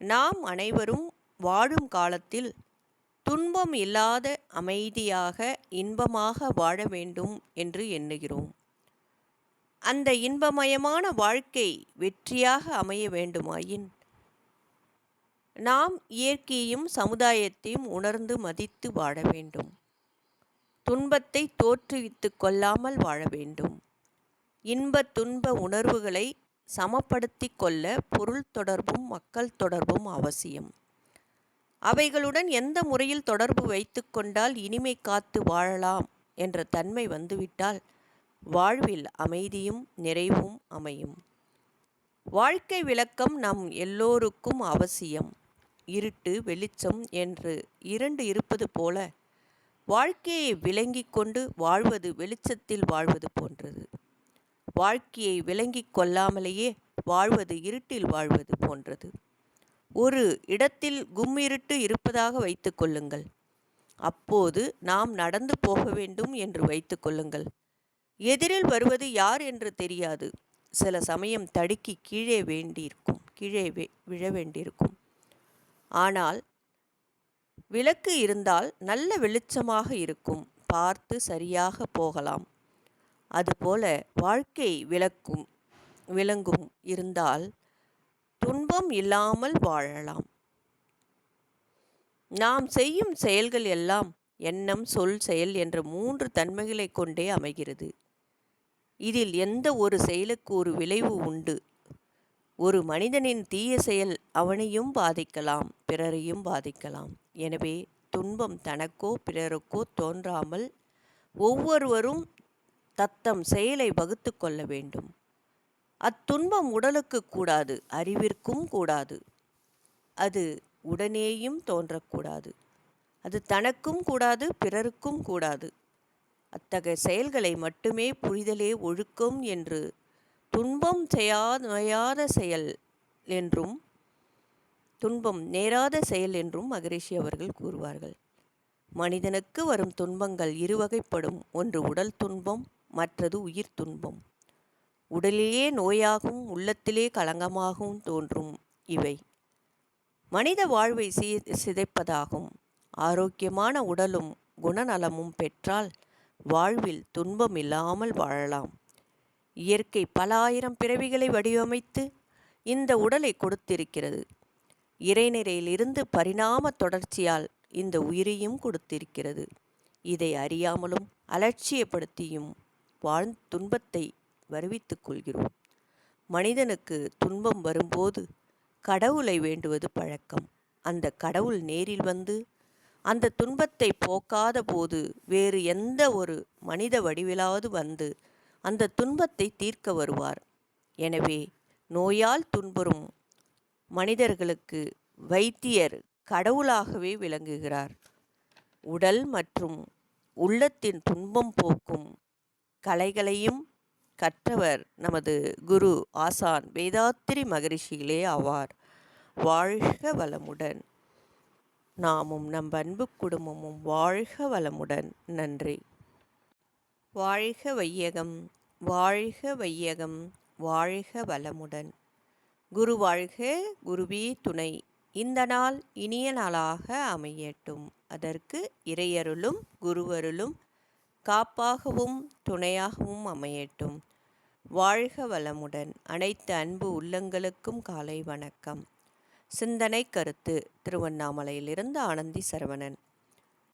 நாம் அனைவரும் வாழும் காலத்தில் துன்பம் இல்லாத அமைதியாக இன்பமாக வாழ வேண்டும் என்று எண்ணுகிறோம். அந்த இன்பமயமான வாழ்க்கை வெற்றியாக அமைய வேண்டுமாயின் நாம் இயற்கையையும் சமுதாயத்தையும் உணர்ந்து மதித்து வாழ வேண்டும். துன்பத்தை தோற்றுவித்து கொள்ளாமல் வாழ வேண்டும். இன்ப துன்ப உணர்வுகளை சமப்படுத்தி கொள்ள பொருள் தொடர்பும் மக்கள் தொடர்பும் அவசியம். அவைகளுடன் எந்த முறையில் தொடர்பு வைத்து கொண்டால் இனிமை காத்து வாழலாம் என்ற தன்மை வந்துவிட்டால் வாழ்வில் அமைதியும் நிறைவும் அமையும். வாழ்க்கை விளக்கம் நம் எல்லோருக்கும் அவசியம். இருட்டு வெளிச்சம் என்று இரண்டு இருப்பது போல வாழ்க்கையை விளங்கி கொண்டு வாழ்வது வெளிச்சத்தில் வாழ்வது போன்றது. வாழ்க்கையை விளங்கிக் கொள்ளாமலேயே வாழ்வது இருட்டில் வாழ்வது போன்றது. ஒரு இடத்தில் கும்மிருட்டு இருப்பதாக வைத்து கொள்ளுங்கள். அப்போது நாம் நடந்து போக வேண்டும் என்று வைத்து கொள்ளுங்கள். எதிரில் வருவது யார் என்று தெரியாது. சில சமயம் தடுக்கி கீழே வேண்டியிருக்கும் கீழே விழ வேண்டியிருக்கும். ஆனால் விளக்கு இருந்தால் நல்ல வெளிச்சமாக இருக்கும். பார்த்து சரியாக போகலாம். அதுபோல வாழ்க்கை விளக்கும் விளங்கும் இருந்தால் துன்பம் இல்லாமல் வாழலாம். நாம் செய்யும் செயல்கள் எல்லாம் எண்ணம் சொல் செயல் என்ற மூன்று தன்மைகளை கொண்டே அமைகிறது. இதில் எந்த ஒரு செயலுக்கு ஒரு விளைவு உண்டு? ஒரு மனிதனின் தீய செயல் அவனையும் பாதிக்கலாம் பிறரையும் பாதிக்கலாம். எனவே துன்பம் தனக்கோ பிறருக்கோ தோன்றாமல் ஒவ்வொருவரும் தத்தம் செயலை வகுத்து கொள்ள வேண்டும். அத்துன்பம் உடலுக்கு கூடாது அறிவிற்கும் கூடாது. அது உடனேயும் தோன்றக்கூடாது. அது தனக்கும் கூடாது பிறருக்கும் கூடாது. அத்தகைய செயல்களை மட்டுமே புரிதலே ஒழுக்கம் என்று துன்பம் செய்யாத செயல் என்றும் துன்பம் நேராத செயல் என்றும் மகரிஷி அவர்கள் கூறுவார்கள். மனிதனுக்கு வரும் துன்பங்கள் இருவகைப்படும். ஒன்று உடல் துன்பம் மற்றது உயிர் துன்பம். உடலிலே நோயாகவும் உள்ளத்திலே களங்கமாகவும் தோன்றும் இவை. மனித வாழ்வை சீ சிதைப்பதாகும். ஆரோக்கியமான உடலும் குணநலமும் பெற்றால் வாழ்வில் துன்பம் இல்லாமல் வாழலாம். இயற்கை பல ஆயிரம் பிறவிகளை வடிவமைத்து இந்த உடலை கொடுத்திருக்கிறது. இறைநிறையிலிருந்து பரிணாம தொடர்ச்சியால் இந்த உயிரையும் கொடுத்திருக்கிறது. இதை அறியாமலும் அலட்சியப்படுத்தியும் வாழ்ந்த துன்பத்தை வருவித்துக் கொள்கிறோம். மனிதனுக்கு துன்பம் வரும்போது கடவுளை வேண்டுவது பழக்கம். அந்த கடவுள் நேரில் வந்து அந்த துன்பத்தை போக்காத போது வேறு எந்த ஒரு மனித வடிவிலாவது வந்து அந்த துன்பத்தை தீர்க்க வருவார். எனவே நோயால் துன்புறும் மனிதர்களுக்கு வைத்தியர் கடவுளாகவே விளங்குகிறார். உடல் மற்றும் உள்ளத்தின் துன்பம் போக்கும் கலைகளையும் கற்றவர் நமது குரு ஆசான் வேதாத்திரி மகரிஷிகளே ஆவார். வாழ்க வளமுடன். நாமும் நம் அன்பு குடும்பமும் வாழ்க வளமுடன். நன்றி. வாழ்க வையகம் வாழ்க வையகம் வாழ்க வளமுடன். குரு வாழ்க குருவே துணை. இந்த நாள் இனிய நாளாக அமையட்டும். அதற்கு இறையருளும் குருவருளும் காப்பாகவும் துணையாகவும் அமையட்டும். வாழ்க வளமுடன். அனைத்து அன்பு உள்ளங்களுக்கும் காலை வணக்கம். சிந்தனை கருத்து. திருவண்ணாமலையிலிருந்து ஆனந்தி சரவணன்.